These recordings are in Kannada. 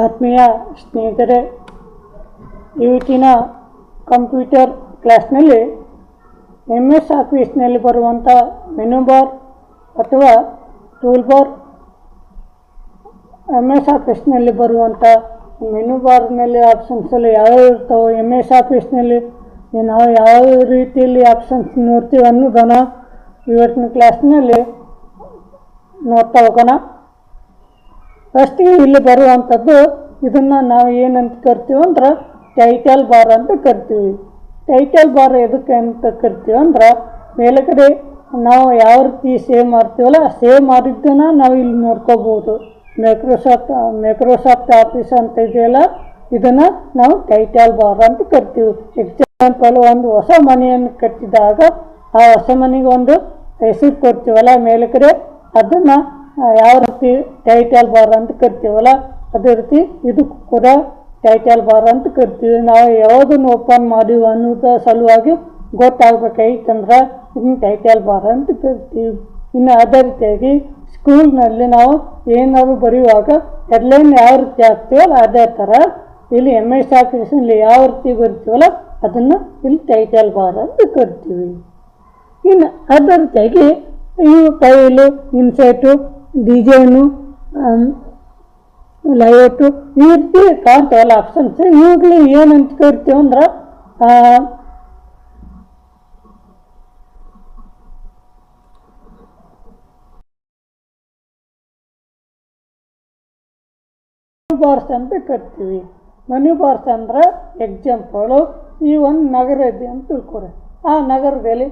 ಆತ್ಮೀಯ ಸ್ನೇಹಿತರೆ, ಇವತ್ತಿನ ಕಂಪ್ಯೂಟರ್ ಕ್ಲಾಸ್ನಲ್ಲಿ ಎಂ ಎಸ್ ಆಫೀಸ್ನಲ್ಲಿ ಬರುವಂಥ ಮೆನು ಬಾರ್ ಅಥವಾ ಟೂಲ್ ಬಾರ್ ಎಂ ಎಸ್ ಆಫೀಸ್ನಲ್ಲಿ ಬರುವಂಥ ಮೆನು ಬಾರ್ನಲ್ಲಿ ಆಪ್ಷನ್ಸಲ್ಲಿ ಯಾವ್ಯಾವ ಇರ್ತಾವೆ ಎಂ ಎಸ್ ಆಫೀಸ್ನಲ್ಲಿ ನಾವು ಯಾವ ರೀತಿಯಲ್ಲಿ ಆಪ್ಷನ್ಸ್ ನೋಡ್ತೀವಿ ಅನ್ನೋದನ್ನು ಇವತ್ತಿನ ಕ್ಲಾಸ್ನಲ್ಲಿ ನೋಡ್ತಾ ಹೋಗೋಣ. ಫಸ್ಟಿಗೆ ಇಲ್ಲಿ ಬರುವಂಥದ್ದು ಇದನ್ನು ನಾವು ಏನಂತ ಕರಿತೀವಿ ಅಂದ್ರೆ ಟೈಟಲ್ ಬಾರ್ ಅಂತ ಕರಿತೀವಿ. ಟೈಟಲ್ ಬಾರ್ ಎದಕ್ಕೆ ಅಂತ ಕರಿತೀವಿ ಅಂದ್ರೆ ಮೇಲುಗಡೆ ನಾವು ಯಾವ ರೀತಿ ಸೇವ್ ಮಾಡ್ತೀವಲ್ಲ ಸೇವ್ ಮಾಡಿದ್ದನ್ನು ನಾವು ಇಲ್ಲಿ ನೋಡ್ಕೋಬೋದು. ಮೈಕ್ರೋಸಾಫ್ಟ್ ಮೈಕ್ರೋಸಾಫ್ಟ್ ಆಫೀಸ್ ಅಂತ ಇದೆಯಲ್ಲ, ಇದನ್ನು ನಾವು ಟೈಟಲ್ ಬಾರ್ ಅಂತ ಕರಿತೀವಿ. ಎಕ್ಸಾಂಪಲ್ ಒಂದು ಹೊಸ ಮನೆಯನ್ನು ಕಟ್ಟಿದಾಗ ಆ ಹೊಸ ಮನೆಗೆ ಒಂದು ಹೆಸರು ಕೊಡ್ತೀವಲ್ಲ ಮೇಲುಗಡೆ, ಅದನ್ನು ಯಾವ ರೀತಿ ಟೈಟಲ್ ಬಾರ್ ಅಂತ ಕರಿತೀವಲ್ಲ, ಅದೇ ರೀತಿ ಇದು ಕೂಡ ಟೈಟಲ್ ಬಾರ್ ಅಂತ ಕರಿತೀವಿ. ನಾವು ಯಾವುದನ್ನು ಓಪನ್ ಮಾಡೀವಿ ಅನ್ನೋದ ಸಲುವಾಗಿ ಗೊತ್ತಾಗ್ಬೇಕಾಯ್ತಂದ್ರೆ ಇನ್ನು ಟೈಟಲ್ ಬಾರ್ ಅಂತ ಕರಿತೀವಿ. ಇನ್ನು ಅದೇ ರೀತಿಯಾಗಿ ಸ್ಕೂಲ್ನಲ್ಲಿ ನಾವು ಏನಾದರೂ ಬರೆಯುವಾಗ ಹೆಡ್ಲೈನ್ ಯಾವ ರೀತಿ ಹಾಕ್ತೀವಲ್ಲ, ಅದೇ ಥರ ಇಲ್ಲಿ ಎಂ ಎಸ್ ಆಫೀಸಲ್ಲಿ ಯಾವ ರೀತಿ ಬರಿತೀವಲ್ಲ, ಅದನ್ನು ಇಲ್ಲಿ ಟೈಟಲ್ ಬಾರ್ ಅಂತ ಕರಿತೀವಿ. ಇನ್ನು ಅದೇ ರೀತಿಯಾಗಿ ಇವು ಟೈಲು ಇನ್ಸರ್ಟು ಲೈಟು ಈ ರೀತಿ ಕಾಣ್ತಾವಲ್ಲ ಆಪ್ಷನ್ಸ್ ಇವಾಗಲೂ ಏನಂತ ಕರಿತೀವಿ ಅಂದ್ರೆ ಬಾರ್ಸ್ ಅಂತ ಕರಿತೀವಿ. ಮನಿ ಬಾರ್ಸ್ ಅಂದ್ರೆ ಎಕ್ಸಾಂಪಲು ಈ ಒಂದು ನಗರ ಇದೆ ಅಂತ ತಿಳ್ಕೊರಿ. ಆ ನಗರದಲ್ಲಿ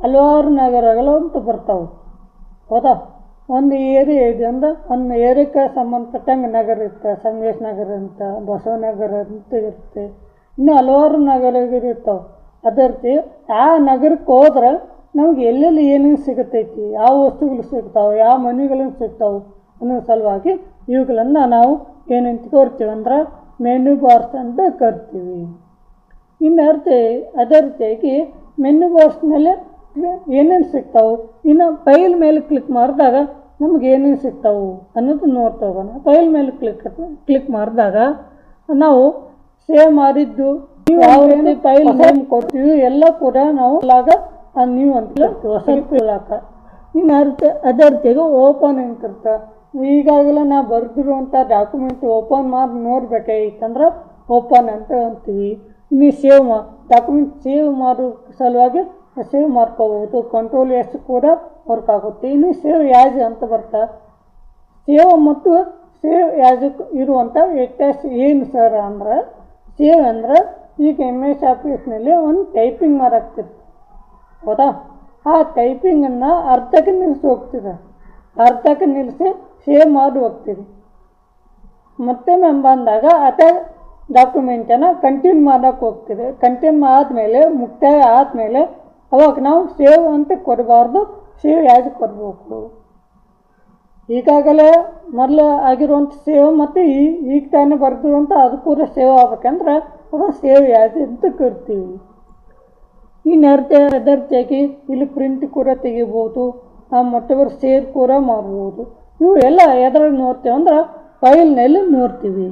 ಹಲವಾರು ನಗರಗಳು ಅಂತ ಬರ್ತಾವೆ. ಹೌದಾ? ಒಂದು ಏರಿಯಾ ಇದೆ ಅಂದ್ರೆ ಒಂದು ಏರಿಯಾಕ್ಕೆ ಸಂಬಂಧಪಟ್ಟಂಗೆ ನಗರ ಇರುತ್ತೆ. ಸಂಗೇಶ್ ನಗರ ಅಂತ ಬಸವನಗರ ಅಂತ ಇರುತ್ತೆ. ಇನ್ನು ಹಲವಾರು ನಗರಗಳು ಇರ್ತಾವೆ. ಅದೇ ರೀತಿ ಆ ನಗರಕ್ಕೆ ಹೋದ್ರೆ ನಮ್ಗೆ ಎಲ್ಲೆಲ್ಲಿ ಏನೇನು ಸಿಗುತ್ತೈತಿ ಯಾವ ವಸ್ತುಗಳು ಸಿಗ್ತಾವೆ, ಯಾವ ಮನೆಗಳು ಸಿಗ್ತಾವೆ ಅನ್ನೋ ಸಲುವಾಗಿ ಇವುಗಳನ್ನು ನಾವು ಏನಂತ ಕೋರ್ತೀವಿ ಅಂದ್ರೆ ಮೆನು ಬಾರ್ಸ್ ಅಂತ ಕರಿತೀವಿ. ಇನ್ನು ಅರ್ಥ, ಅದೇ ರೀತಿಯಾಗಿ ಮೆನು ಬಾಕ್ಸ್ನಲ್ಲಿ ಏನೇನು ಸಿಗ್ತಾವೆ? ಇನ್ನು ಫೈಲ್ ಮೇಲೆ ಕ್ಲಿಕ್ ಮಾಡಿದಾಗ ನಮ್ಗೆ ಏನೇನು ಸಿಗ್ತಾವೆ ಅನ್ನೋದು ನೋಡ್ತಾ ಹೋಗೋಣ. ಫೈಲ್ ಮೇಲೆ ಕ್ಲಿಕ್ ಕ್ಲಿಕ್ ಮಾಡಿದಾಗ ನಾವು ಸೇವ್ ಮಾಡಿದ್ದು ಯಾವ ರೀತಿ ಫೈಲ್ ನೇಮ್ ಕೊಡ್ತೀವಿ ಎಲ್ಲ ಕೂಡ ನಾವು ಆಗ ನೀವು ಅಂತ ಹೊಸ ಹಾಕ ಇನ್ನು ಅರ್ಥ ಅದೇ ರೀತಿಯಾಗಿ ಓಪನ್ ಅಂತಿರ್ತ ಈಗಾಗಲೇ ನಾವು ಬರೆದಿರುವಂಥ ಡಾಕ್ಯುಮೆಂಟ್ ಓಪನ್ ಮಾಡಿ ನೋಡ್ಬೇಕಾಗಿತ್ತಂದ್ರೆ ಓಪನ್ ಅಂತ ಅಂತೀವಿ. ಇನ್ನು ಸೇವ್ ಮಾ ಡಾಕ್ಯುಮೆಂಟ್ ಸೇವ್ ಮಾಡೋ ಸಲುವಾಗಿ ಸೇವ್ ಮಾಡ್ಕೋಬೋದು ಕಂಟ್ರೋಲ್ ಎಸ್ ಕೂಡ ವರ್ಕ್ ಆಗುತ್ತೆ. ಇನ್ನು ಸೇವ್ ಯಾಜ್ ಅಂತ ಬರ್ತಾ, ಸೇವ್ ಮತ್ತು ಸೇವ್ ಯಾಜಕ್ಕೆ ಇರುವಂಥ ವ್ಯತ್ಯಾಸ ಏನು ಸರ್ ಅಂದ್ರೆ, ಸೇವ್ ಅಂದ್ರೆ ಈಗ ಎಂ ಎಸ್ ಆಫೀಸ್ನಲ್ಲಿ ಒಂದು ಟೈಪಿಂಗ್ ಮಾಡಾಕ್ತಿದೆ ಹೌದಾ? ಆ ಟೈಪಿಂಗನ್ನು ಅರ್ಧಕ್ಕೆ ನಿಲ್ಲಿಸಿ ಹೋಗ್ತಿದೆ ಅರ್ಧಕ್ಕೆ ನಿಲ್ಲಿಸಿ ಸೇವ್ ಮಾಡಿ ಹೋಗ್ತೀವಿ ಮತ್ತೆ ಮ್ಯಾಮ್ ಬಂದಾಗ ಅದೇ ಡಾಕ್ಯುಮೆಂಟನ್ನು ಕಂಟಿನ್ಯೂ ಮಾಡೋಕ್ಕೆ ಹೋಗ್ತಿದೆ ಕಂಟಿನ್ಯೂ ಆದಮೇಲೆ ಮುಕ್ತಾಯ ಆದಮೇಲೆ ಅವಾಗ ನಾವು ಸೇವ್ ಅಂತ ಕೊಡಬಾರ್ದು, ಸೇವ್ ಯಾಕೆ ಕೊಡಬೇಕು? ಈಗಾಗಲೇ ಮೊದಲು ಆಗಿರುವಂಥ ಸೇವ್ ಮತ್ತು ಈಗ ತಾನೇ ಬರೆದಿರುವಂಥ ಅದು ಕೂಡ ಸೇವ್ ಆಗ್ಬೇಕಂದ್ರೆ ಅದು ಸೇವ್ ಯಾಕೆ ಅಂತ ಕರಿತೀವಿ ಈ ಅರ್ಥ ಅದೇ ಇಲ್ಲಿ ಪ್ರಿಂಟ್ ಕೂಡ ತೆಗಿಬೋದು ಮತ್ತೊಬ್ಬರು ಸೇರ್ ಕೂಡ ಮಾಡ್ಬೋದು. ಇವು ಎಲ್ಲ ಎದ್ರಾಗ ನೋಡ್ತೇವೆ ಅಂದ್ರೆ ಫೈಲ್ನಲ್ಲಿ ನೋಡ್ತೀವಿ.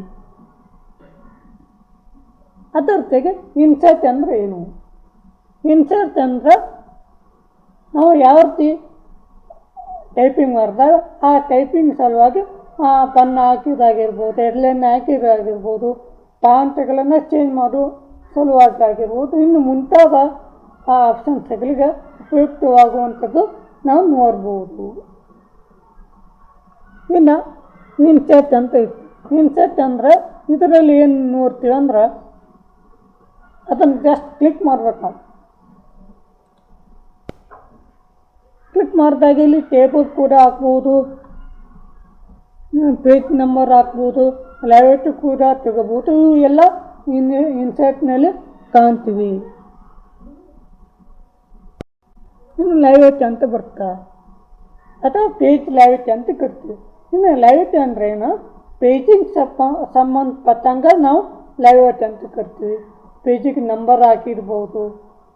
ಅದರ್ತೆಗೆ ಇನ್ಸೈಟ್ ಅಂದರೆ ಏನು? ಇನ್ಸರ್ಟ್ ಅಂದ್ರೆ ನಾವು ಯಾವ ರೀತಿ ಟೈಪಿಂಗ್ ಮಾಡಿದಾಗ ಆ ಟೈಪಿಂಗ್ ಸಲುವಾಗಿ ಆ ಪನ್ನ ಹಾಕಿದಾಗಿರ್ಬೋದು ಎಡ್ಲೈನ್ ಹಾಕಿದಾಗಿರ್ಬೋದು ಪಾಂಟ್ಗಳನ್ನು ಚೇಂಜ್ ಮಾಡು ಸಲುವಾಗಿ ಆಗಿರ್ಬೋದು ಇನ್ನು ಮುಂತಾದ ಆ ಆಪ್ಷನ್ಸ್ಗಳಿಗೆ ಉಪಯುಕ್ತವಾಗುವಂಥದ್ದು ನಾವು ನೋಡ್ಬೋದು. ಇನ್ನು ಇನ್ಸೆಟ್ ಅಂತ ಇತ್ತು. ಇನ್ಸೆಟ್ ಅಂದರೆ ಇದರಲ್ಲಿ ಏನು ನೋಡ್ತೀವಿ ಅಂದ್ರೆ ಅದನ್ನು ಜಸ್ಟ್ ಕ್ಲಿಕ್ ಮಾಡ್ಬೇಕು ನಾವು. ಕ್ಲಿಕ್ ಮಾಡಿದಾಗ ಇಲ್ಲಿ ಟೇಬಲ್ ಕೂಡ ಹಾಕ್ಬೋದು. ಪೇಜ್ ನಂಬರ್ ಹಾಕ್ಬೋದು. ಲೈಟ್ ಕೂಡ ತೆಗೋಬೋದು ಇವು ಎಲ್ಲ ಇನ್ ಇನ್ಸರ್ಟ್ನಲ್ಲಿ ಕಾಣ್ತೀವಿ. ಇನ್ನು ಲೈಟ್ ಅಂತ ಬರ್ತಾ ಅಥವಾ ಪೇಜ್ ಲೈಟ್ ಅಂತ ಕಟ್ತೀವಿ. ಇನ್ನು ಲೈಟ್ ಅಂದ್ರೆ ಏನು? ಪೇಜಿಗೆ ಸಪ್ಪ ಸಂಬಂಧಪಟ್ಟಂಗೆ ನಾವು ಲೈಟ್ ಅಂತ ಕಟ್ತೀವಿ. ಪೇಜಿಗೆ ನಂಬರ್ ಹಾಕಿರ್ಬೋದು.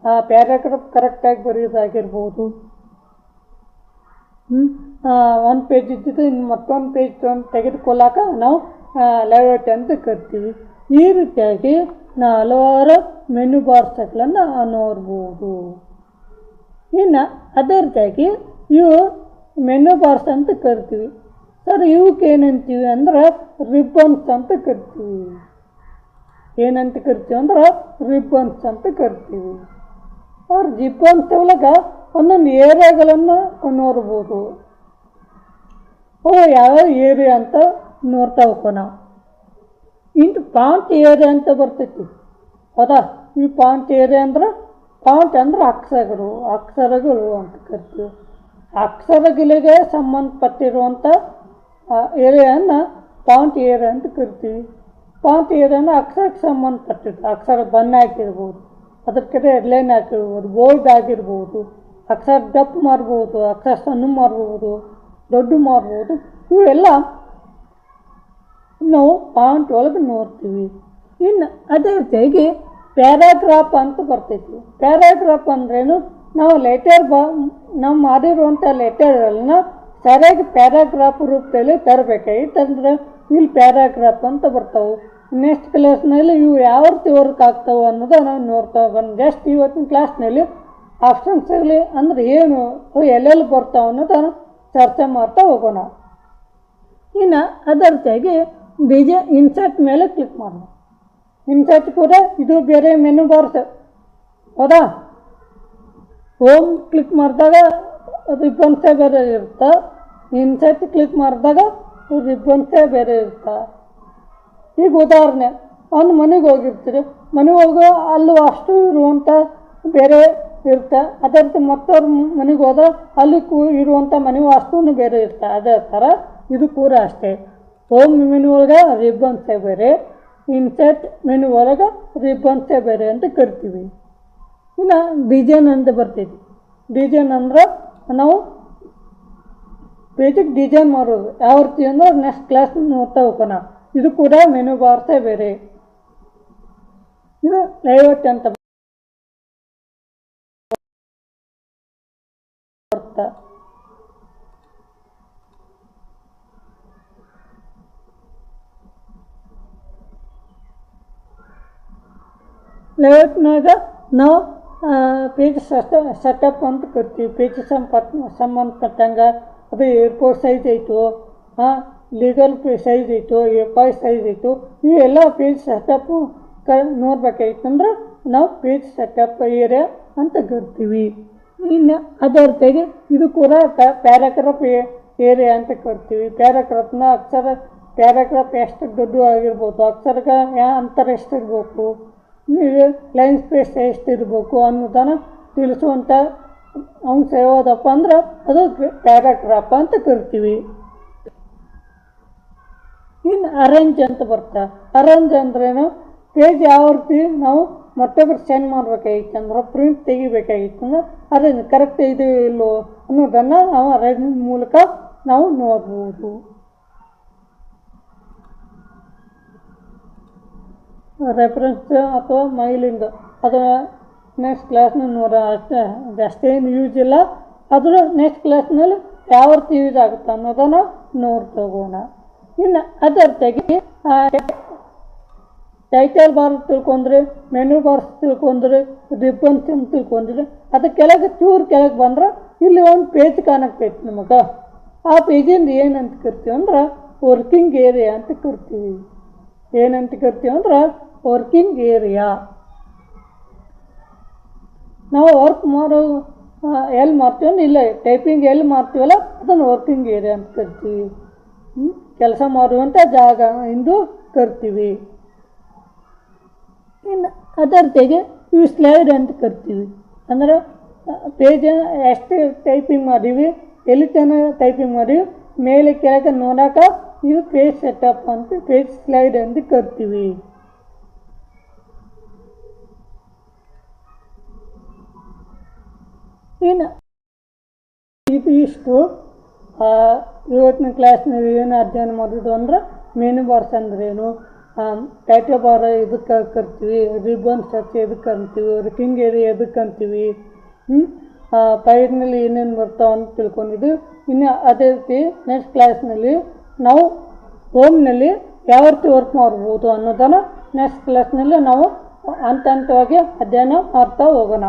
ಆ ಪ್ಯಾರಾಗ್ರಾಫ್ ಕರೆಕ್ಟಾಗಿ ಬರೆಯೋದಾಗಿರ್ಬೋದು. ಒಂದು ಪೇಜ್ ಇದ್ದಿದ್ದು ಇನ್ನು ಮತ್ತೊಂದು ಪೇಜ್ ತಂದು ತೆಗೆದುಕೊಳ್ಳಾಕ ನಾವು ಲೇಔಟ್ ಅಂತ ಕರಿತೀವಿ. ಈ ರೀತಿಯಾಗಿ ನಾವು ಹಲವಾರು ಮೆನು ಬಾರ್ಸ್ಗಳನ್ನು ನೋಡ್ಬೋದು. ಇನ್ನು ಅದೇ ರೀತಿಯಾಗಿ ಇವು ಮೆನು ಬಾರ್ಸ್ ಅಂತ ಕರಿತೀವಿ. ಸರ್ ಇವಕ್ಕೆ ಏನಂತೀವಿ ಅಂದ್ರೆ ರಿಬ್ಬನ್ಸ್ ಅಂತ ಕರಿತೀವಿ. ಏನಂತ ಕರಿತೀವಿ ಅಂದ್ರೆ ರಿಬ್ಬನ್ಸ್ ಅಂತ ಕರಿತೀವಿ. ಅವ್ರ ರಿಬ್ಬನ್ಸ್ ಒಳಗೆ ಒಂದೊಂದು ಏರಿಯಾಗಳನ್ನು ನೋಡ್ಬೋದು. ಓ, ಯಾವ ಏರಿಯಾ ಅಂತ ನೋಡ್ತಾ ಹೋಗೋ ನಾವು ಇಂಟು ಪಾಂಟ್ ಏರಿಯಾ ಅಂತ ಬರ್ತೈತಿ. ಹೌದಾ ಈ ಪಾಂಟ್ ಏರಿಯಾ ಅಂದ್ರೆ, ಪಾಂಟ್ ಅಂದ್ರೆ ಅಕ್ಷರಗಳು ಅಕ್ಷರಗಳು ಅಂತ ಕರಿತೀವಿ. ಅಕ್ಷರಗಳಿಗೆ ಸಂಬಂಧಪಟ್ಟಿರುವಂಥ ಏರಿಯಾನ ಪಾಂಟ್ ಏರಿಯಾ ಅಂತ ಕರಿತೀವಿ. ಪಾಂಟ್ ಏರಿಯಾನ ಅಕ್ಷರಕ್ಕೆ ಸಂಬಂಧಪಟ್ಟಿದ್ದು ಅಕ್ಷರ ಬಣ್ಣ ಹಾಕಿರ್ಬೋದು. ಅದ್ರ ಕಡೆ ಎಡ್ಲೈನ್ ಹಾಕಿರ್ಬೋದು ಬೋಲ್ಡ್ ಆಗಿರ್ಬೋದು. ಅಕ್ಷರ ಡಪ್ ಮಾಡ್ಬೋದು ಅಕ್ಷರ ಸಣ್ಣ ಮಾಡ್ಬೋದು ದೊಡ್ಡ ಮಾಡ್ಬೋದು ಇವೆಲ್ಲ ನಾವು ಪಾಯಿಂಟ್ ಒಳಗೆ ನೋಡ್ತೀವಿ. ಇನ್ನು ಅದೇ ರೀತಿಯಾಗಿ ಪ್ಯಾರಾಗ್ರಾಫ್ ಅಂತ ಬರ್ತೈತಿ. ಪ್ಯಾರಾಗ್ರಾಫ್ ಅಂದ್ರೇನು? ನಾವು ಲೆಟರ್ ಬ, ನಾವು ಮಾಡಿರುವಂಥ ಲೆಟರ್ಗಳನ್ನ ಸರಿಯಾಗಿ ಪ್ಯಾರಾಗ್ರಾಫ್ ರೂಪದಲ್ಲಿ ತರಬೇಕಾಗಿತ್ತು ಅಂದ್ರೆ ಇಲ್ಲಿ ಪ್ಯಾರಾಗ್ರಾಫ್ ಅಂತ ಬರ್ತಾವೆ. ನೆಕ್ಸ್ಟ್ ಕ್ಲಾಸ್ನಲ್ಲಿ ಇವು ಯಾವ ರೀತಿ ವರ್ಕ್ ಆಗ್ತಾವೆ ಅನ್ನೋದು ನಾವು ನೋಡ್ತಾ ಬಂದು ಜಸ್ಟ್ ಇವತ್ತಿನ ಕ್ಲಾಸ್ನಲ್ಲಿ ಆಪ್ಷನ್ಸ್ಗಳು ಅಂದ್ರೆ ಏನು ಎಲ್ಲೆಲ್ಲಿ ಬರ್ತಾವೆ ಅನ್ನೋದನ್ನು ಚರ್ಚೆ ಮಾಡ್ತಾ ಹೋಗೋಣ. ಇನ್ನು ಅದೇ ರೀತಿಯಾಗಿ ಬೀಜ ಇನ್ಸರ್ಟ್ ಮೇಲೆ ಕ್ಲಿಕ್ ಮಾಡೋಣ. ಇನ್ಸರ್ಟ್ ಕೂಡ ಇದು ಬೇರೆ ಮೆನು ಬಾರ್ಸ್ ಹೌದಾ? ಹೋಮ್ ಕ್ಲಿಕ್ ಮಾಡಿದಾಗ ರಿಬ್ಬನ್ಸೇ ಬೇರೆ ಇರುತ್ತೆ. ಇನ್ಸರ್ಟ್ ಕ್ಲಿಕ್ ಮಾಡಿದಾಗ ರಿಬ್ಬನ್ಸೇ ಬೇರೆ ಇರುತ್ತೆ. ಈಗ ಉದಾಹರಣೆ ಅವ್ನು ಮನೆಗೆ ಹೋಗಿರ್ತೀರಿ. ಮನೆಗೆ ಹೋಗೋ, ಅಲ್ಲೂ ಅಷ್ಟು ಇರುವಂಥ ಬೇರೆ ಇರುತ್ತೆ ಅದೇ ರೀತಿ ಮತ್ತವ್ರ ಮನೆಗೆ ಹೋದ್ರೆ ಅಲ್ಲಿ ಕೂ ಇರುವಂಥ ಮನೆ ವಾಸ್ತುನೂ ಬೇರೆ ಇರ್ತಾ. ಅದೇ ಥರ ಇದು ಕೂಡ ಅಷ್ಟೇ. ಹೋಮ್ ಮೆನು ಒಳಗೆ ರಿಬ್ಬನ್ಸೇ ಬೇರೆ. ಇನ್ಸೆಟ್ ಮೆನು ಒಳಗೆ ರಿಬ್ಬನ್ಸೇ ಬೇರೆ ಅಂತ ಕರಿತೀವಿ. ಇನ್ನು ಡಿಸೈನ್ ಅಂತ ಬರ್ತೈತಿ. ಡಿಸೈನ್ ಅಂದ್ರೆ ನಾವು ಪೇಜಿಗೆ ಡಿಸೈನ್ ಮಾಡೋದು. ಯಾವ ರೀತಿ ಅಂದ್ರೆ ನೆಕ್ಸ್ಟ್ ಕ್ಲಾಸ್ ನೋಡ್ತಾ ಹೋಗೋಣ. ಇದು ಕೂಡ ಮೆನು ಬಾರ್ಸೇ ಬೇರೆ. ಇದು ಲೈವಟ್ ಅಂತ ಬರ್ತಾ ಲೇಔಟ್ನಾಗ ನಾವು ಪೇಜ್ ಸೆಟ್ ಸೆಟಪ್ ಅಂತ ಕರಿತೀವಿ ಪೇಜ್ ಸಂಬಂಧ ಸಂಬಂಧಪಟ್ಟಂಗೆ ಅದು ಏರ್ಪೋರ್ಟ್ ಸೈಜ್ ಐತು ಹಾಂ ಲೀಗಲ್ ಸೈಜ್ ಐತು ಎ ಪಾಯ್ ಸೈಜ್ ಐತು, ಇವೆಲ್ಲ ಪೇಜ್ ಸೆಟಪ್ಪು ಕ ನೋಡ್ಬೇಕಾಯ್ತಂದ್ರೆ ನಾವು ಪೇಜ್ ಸೆಟಪ್ ಏರಿಯಾ ಅಂತ ಕರಿತೀವಿ ಇನ್ನು ಅದರ್ತೆಗೆ ಇದು ಕೂಡ ಪ್ಯಾರಾಗ್ರಾಫ್ ಏರಿಯಾ ಅಂತ ಕರಿತೀವಿ ಪ್ಯಾರಾಗ್ರಾಫ್ನ ಅಕ್ಷರ, ಪ್ಯಾರಾಗ್ರಾಫ್ ಎಷ್ಟು ದೊಡ್ಡ ಆಗಿರ್ಬೋದು ಅಕ್ಷರಗ ಯಾ, ಅಂತರ ಎಷ್ಟಿರ್ಬೇಕು ಲೈನ್ ಸ್ಪೇಸ್ ಎಷ್ಟಿರಬೇಕು ಅನ್ನೋದನ್ನು ತಿಳಿಸುವಂಥ ಅಂಶ ಯಾವುದಪ್ಪ ಅಂದ್ರೆ ಅದು ಪ್ಯಾರಾಗ್ರಾಫ್ ಅಂತ ಕರಿತೀವಿ. ಇನ್ನು ಅರೇಂಜ್ ಅಂತ ಬರ್ತಾ ಅರೇಂಜ್ ಅಂದ್ರೇನು ಪೇಜ್ ಯಾವ ರೀತಿ ನಾವು ಮತ್ತೊಬ್ಬರು ಸೆಂಡ್ ಮಾಡಬೇಕಾಗಿತ್ತು ಅಂದ್ರೆ ಪ್ರಿಂಟ್ ತೆಗಿಬೇಕಾಗಿತ್ತು ಅಂದ್ರೆ ಅರೇಂಜ್. ಕರೆಕ್ಟ್ ಇದೆಯೋ ಇಲ್ಲೋ ಅನ್ನೋದನ್ನು ನಾವು ಅರೇಂಜ್ ಮೂಲಕ ನಾವು ನೋಡ್ಬೋದು. ರೆಫರೆನ್ಸ್ ಅಥವಾ ಮೈಲಿಂಗ್ ಅದು ನೆಕ್ಸ್ಟ್ ಕ್ಲಾಸ್ನ ಅಷ್ಟೇ. ಅಷ್ಟೇನು ಯೂಸ್ ಇಲ್ಲ. ಆದರೂ ನೆಕ್ಸ್ಟ್ ಕ್ಲಾಸ್ನಲ್ಲಿ ಯಾವ ರೀತಿ ಯೂಸ್ ಆಗುತ್ತೆ ಅನ್ನೋದನ್ನು ನೋಡ್ತೋಗೋಣ. ಇನ್ನು ಅದರ ತೆಗಿ ಟೈಟಲ್ ಬಾರ್ ತಿಳ್ಕೊಂಡ್ರೆ ಮೆನು ಬಾರ್ಸ್ ತಿಳ್ಕೊಂಡ್ರೆ ರಿಬ್ಬನ್ ತಿಳ್ಕೊಂಡ್ರೆ, ಅದು ಕೆಳಗೆ ಚೂರು ಕೆಳಗೆ ಬಂದ್ರೆ ಇಲ್ಲಿ ಒಂದು ಪೇಜ್ ಕಾಣಕ್ಕೈತಿ ನಮಗೆ. ಆ ಪೇಜಿಂದ ಏನಂತ ಕರಿತೀವಿ ಅಂದ್ರೆ ವರ್ಕಿಂಗ್ ಏರಿಯಾ ಅಂತ ಕರಿತೀವಿ. ಏನಂತ ಕರಿತೀವಿ ಅಂದ್ರೆ ವರ್ಕಿಂಗ್ ಏರಿಯಾ ನಾವು ವರ್ಕ್ ಮಾಡೋ ಎಲ್ಲಿ ಮಾಡ್ತೀವಿ ಇಲ್ಲ ಟೈಪಿಂಗ್ ಎಲ್ಲಿ ಮಾಡ್ತೀವಲ್ಲ, ಅದನ್ನು ವರ್ಕಿಂಗ್ ಏರಿಯಾ ಅಂತ ಕರಿತೀವಿ. ಕೆಲಸ ಮಾಡುವಂಥ ಜಾಗ ಎಂದು ಕರಿತೀವಿ. ಇನ್ನು ಅದರ ರೀತಿಯಾಗಿ ಇವು ಸ್ಲೈಡ್ ಅಂತ ಕರಿತೀವಿ. ಅಂದ್ರೆ ಪೇಜ್ ಎಷ್ಟು ಟೈಪಿಂಗ್ ಮಾಡೀವಿ, ಎಲ್ಲಿ ತನಕ ಟೈಪಿಂಗ್ ಮಾಡೀವಿ, ಮೇಲೆ ಕೆಳಗೆ ನೋಡೋಕೆ ಇದು ಪೇಜ್ ಸೆಟಪ್ ಅಂತ ಪೇಜ್ ಸ್ಲೈಡ್ ಅಂತ ಕರಿತೀವಿ. ಇನ್ನು ಇದು ಇಷ್ಟು ಇವತ್ತಿನ ಕ್ಲಾಸ್ನಲ್ಲಿ ಏನು ಅಧ್ಯಯನ ಮಾಡೋದು ಅಂದ್ರೆ ಮೀನು ಬಾರ್ಸ್ ಅಂದ್ರೇನು ಟೈಟಲ್ ಬಾರ ಇದಕ್ಕೆ ಕರಿತೀವಿ ರಿಬ್ಬನ್ ಸ್ಟ್ರಚ್ ಎದಕ್ಕೆ ಅಂತೀವಿ ರಿಕಿಂಗ್ ಏರಿಯಾ ಎದಕ್ಕೆ ಅಂತೀವಿ ಪೈರ್ನಲ್ಲಿ ಏನೇನು ಬರ್ತಾವ ಅಂತ ತಿಳ್ಕೊಂಡಿದ್ದು ಇನ್ನು ಅದೇ ರೀತಿ ನೆಕ್ಸ್ಟ್ ಕ್ಲಾಸ್ನಲ್ಲಿ ನಾವು ಹೋಮ್ನಲ್ಲಿ ಯಾವ ರೀತಿ ವರ್ಕ್ ಮಾಡ್ಬೋದು ಅನ್ನೋದನ್ನು ನೆಕ್ಸ್ಟ್ ಕ್ಲಾಸ್ನಲ್ಲಿ ನಾವು ಹಂತ ಹಂತವಾಗಿ ಅಧ್ಯಯನ ಮಾಡ್ತಾ ಹೋಗೋಣ.